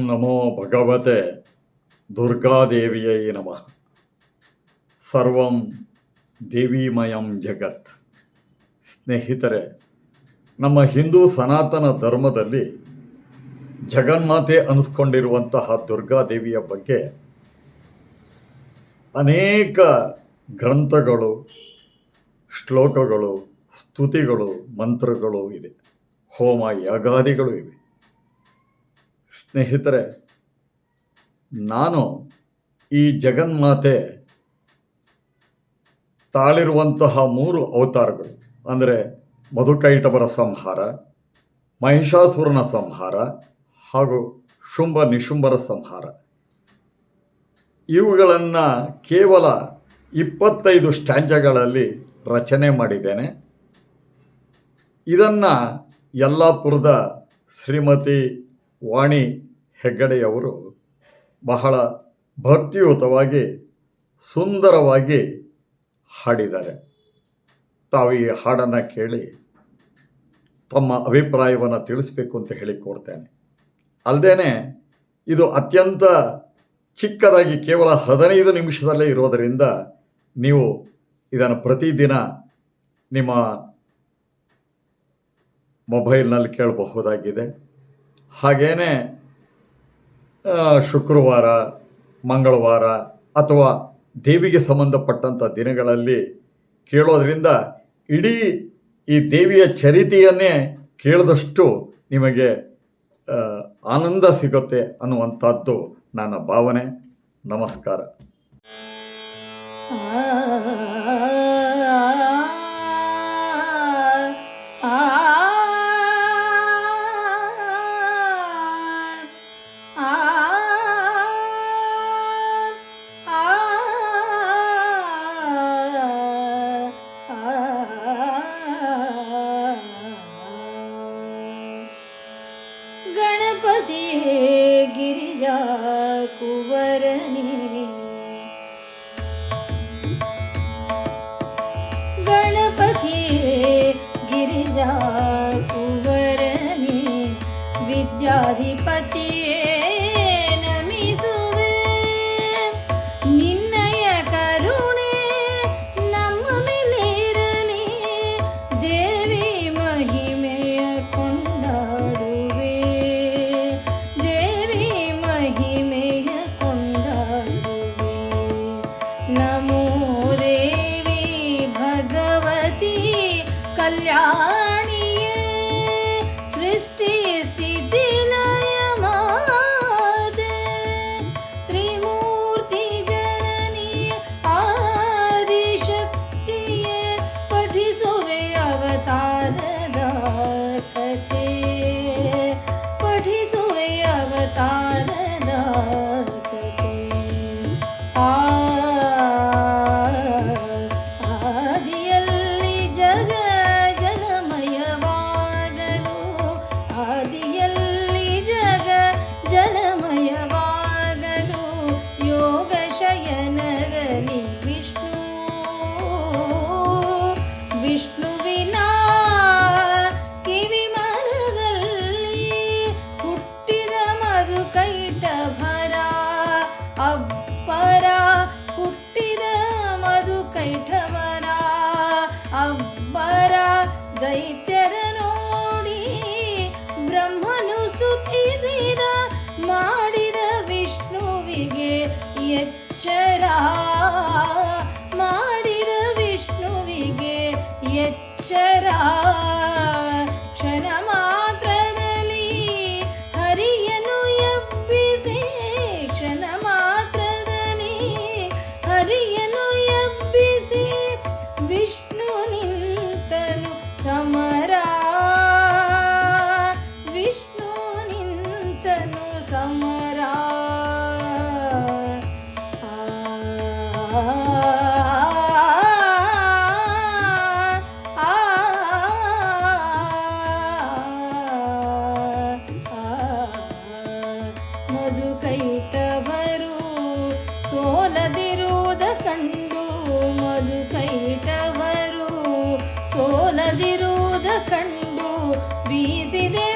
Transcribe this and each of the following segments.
ನಮೋ ಭಗವತೆ ದುರ್ಗಾದೇವಿಯೈ ನಮಃ ಸರ್ವಂ ದೇವಿಮಯಂ ಜಗತ್ ಸ್ನೇಹಿತರೆ ನಮ್ಮ ಹಿಂದೂ ಸನಾತನ ಧರ್ಮದಲ್ಲಿ ಜಗನ್ಮಾತೆ ಅನಿಸ್ಕೊಂಡಿರುವಂತಹ ದುರ್ಗಾದೇವಿಯ ಬಗ್ಗೆ ಅನೇಕ ಗ್ರಂಥಗಳು, ಶ್ಲೋಕಗಳು, ಸ್ತುತಿಗಳು, ಮಂತ್ರಗಳು ಇದೆ. ಹೋಮ ಯಾಗಾದಿಗಳು ಇವೆ. ಸ್ನೇಹಿತರೆ, ನಾನು ಈ ಜಗನ್ಮಾತೆ ತಾಳಿರುವಂತಹ ಮೂರು ಅವತಾರಗಳು, ಅಂದರೆ ಮಧುಕೈಟವರ ಸಂಹಾರ, ಮಹಿಷಾಸುರನ ಸಂಹಾರ ಹಾಗೂ ಶುಂಭ ನಿಶುಂಭರ ಸಂಹಾರ. ಇವುಗಳನ್ನು ಕೇವಲ ಇಪ್ಪತ್ತೈದು ಸ್ಟ್ಯಾಂಜಗಳಲ್ಲಿ ರಚನೆ ಮಾಡಿದ್ದೇನೆ. ಇದನ್ನು ಯಲ್ಲಾಪುರದ ಶ್ರೀಮತಿ ವಾಣಿ ಹೆಗ್ಗಡೆಯವರು ಬಹಳ ಭಕ್ತಿಯುತವಾಗಿ, ಸುಂದರವಾಗಿ ಹಾಡಿದ್ದಾರೆ. ತಾವು ಈ ಹಾಡನ್ನು ಕೇಳಿ ತಮ್ಮ ಅಭಿಪ್ರಾಯವನ್ನು ತಿಳಿಸ್ಬೇಕು ಅಂತ ಹೇಳಿ ಕೋರ್ತೇನೆ. ಅಲ್ಲದೇ ಇದು ಅತ್ಯಂತ ಚಿಕ್ಕದಾಗಿ ಕೇವಲ ಹದಿನೈದು ನಿಮಿಷದಲ್ಲೇ ಇರೋದರಿಂದ ನೀವು ಇದನ್ನು ಪ್ರತಿದಿನ ನಿಮ್ಮ ಮೊಬೈಲ್ನಲ್ಲಿ ಕೇಳಬಹುದಾಗಿದೆ. ಹಾಗೇನೆ ಆ, ಶುಕ್ರವಾರ ಮಂಗಳವಾರ ಅಥವಾ ದೇವಿಗೆ ಸಂಬಂಧಪಟ್ಟಂಥ ದಿನಗಳಲ್ಲಿ ಕೇಳೋದರಿಂದ ಇಡೀ ಈ ದೇವಿಯ ಚರಿತೆಯನ್ನೇ ಕೇಳಿದಷ್ಟು ನಿಮಗೆ ಆನಂದ ಸಿಗುತ್ತೆ ಅನ್ನುವಂಥದ್ದು ನನ್ನ ಭಾವನೆ ನಮಸ್ಕಾರ ಗಣಪತಿ गणपति गिरिजा कुवरने विद्याधिपति 了。ಕಂಡು ಬೀಸಿದೆ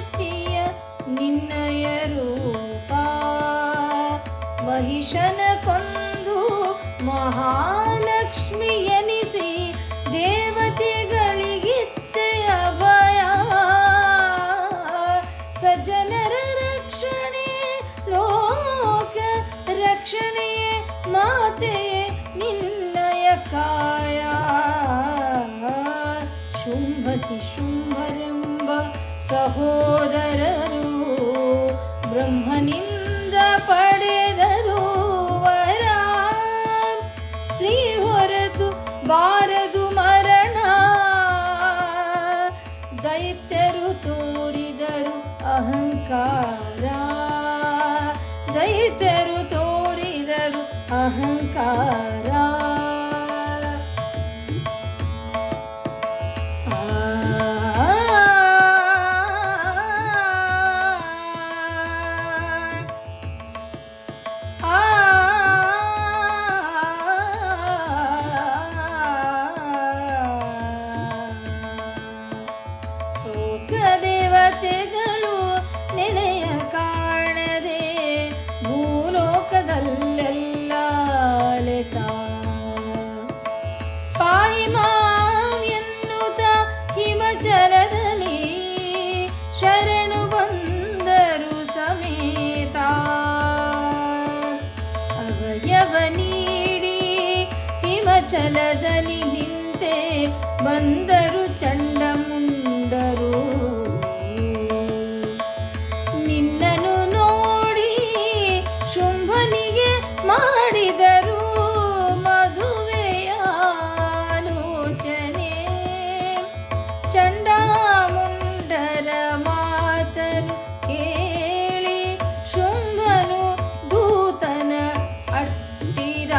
ಶಕ್ತಿಯ ನಿನ್ನಯ ರೂಪ. ಮಹಿಷನ ಕೊಂದು ಮಹಾಲಕ್ಷ್ಮಿಯ ಚಲದಲ್ಲಿ ನಿಂತೆ ಬಂದರು ಚಂಡಮುಂಡರು. ನಿನ್ನನು ನೋಡಿ ಶುಂಭನಿಗೆ ಮಾಡಿದರು ಮದುವೆಯ ಆಲೋಚನೆ. ಚಂಡಮುಂಡರ ಮಾತನು ಕೇಳಿ ಶುಂಭನು ದೂತನ ಅಟ್ಟಿದ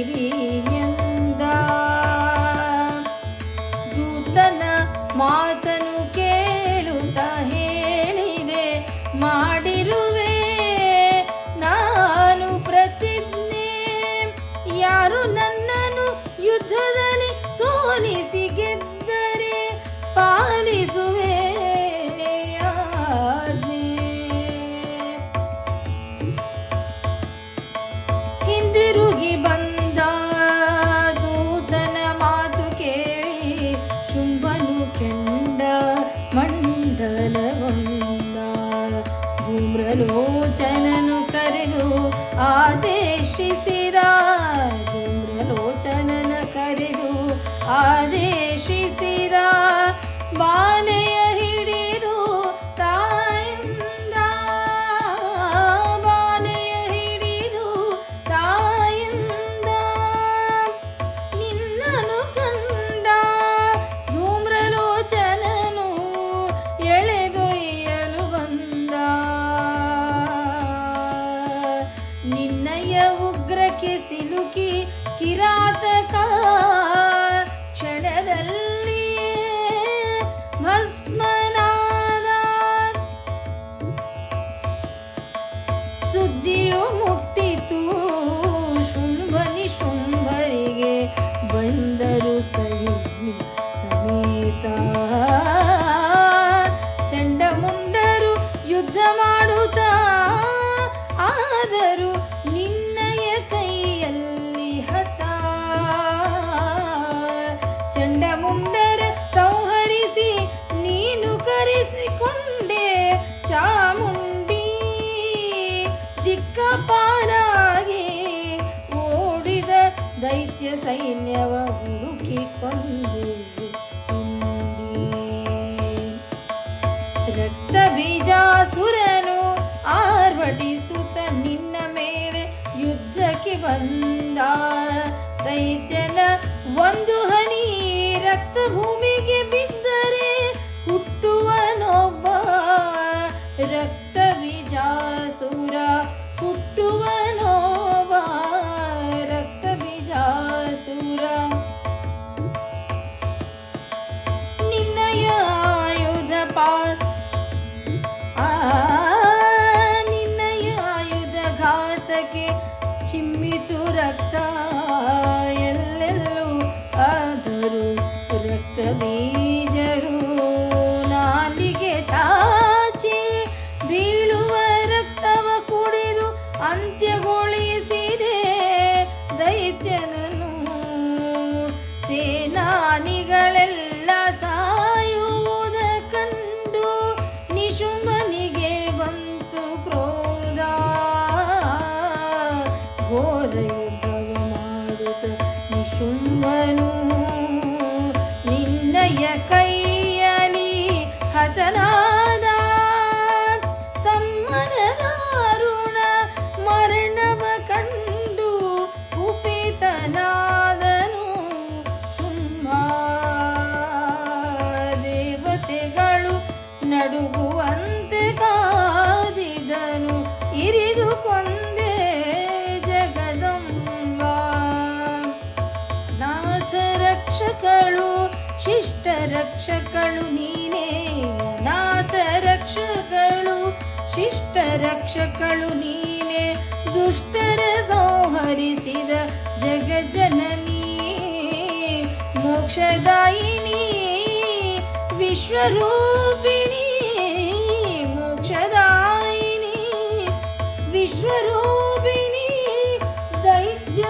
ಕಿಡಿ done. ರಕ್ತ ಬೀಜಾಸುರನು ಆರ್ಭಟಿಸುತ್ತ ನಿನ್ನ ಮೇಲೆ ಯುದ್ಧಕ್ಕೆ ಬಂದ. ದೈತ್ಯನ ಒಂದು ಹನಿ ರಕ್ತ ಭೂಮಿ duck, duck. ರಕ್ಷಕಳು ನೀನೇ नीने ರಕ್ಷಕಳು ಶಿಷ್ಟ ರಕ್ಷಕಳು ನೀನೇ ದುಷ್ಟರ ಸಂಹರಿಸಿದ जगजननी ಮೋಕ್ಷದಾಯಿನಿ ವಿಶ್ವರೂಪಿಣಿ ಮೋಕ್ಷದಾಯಿನಿ ವಿಶ್ವರೂಪಿಣಿ ದೈತ್ಯ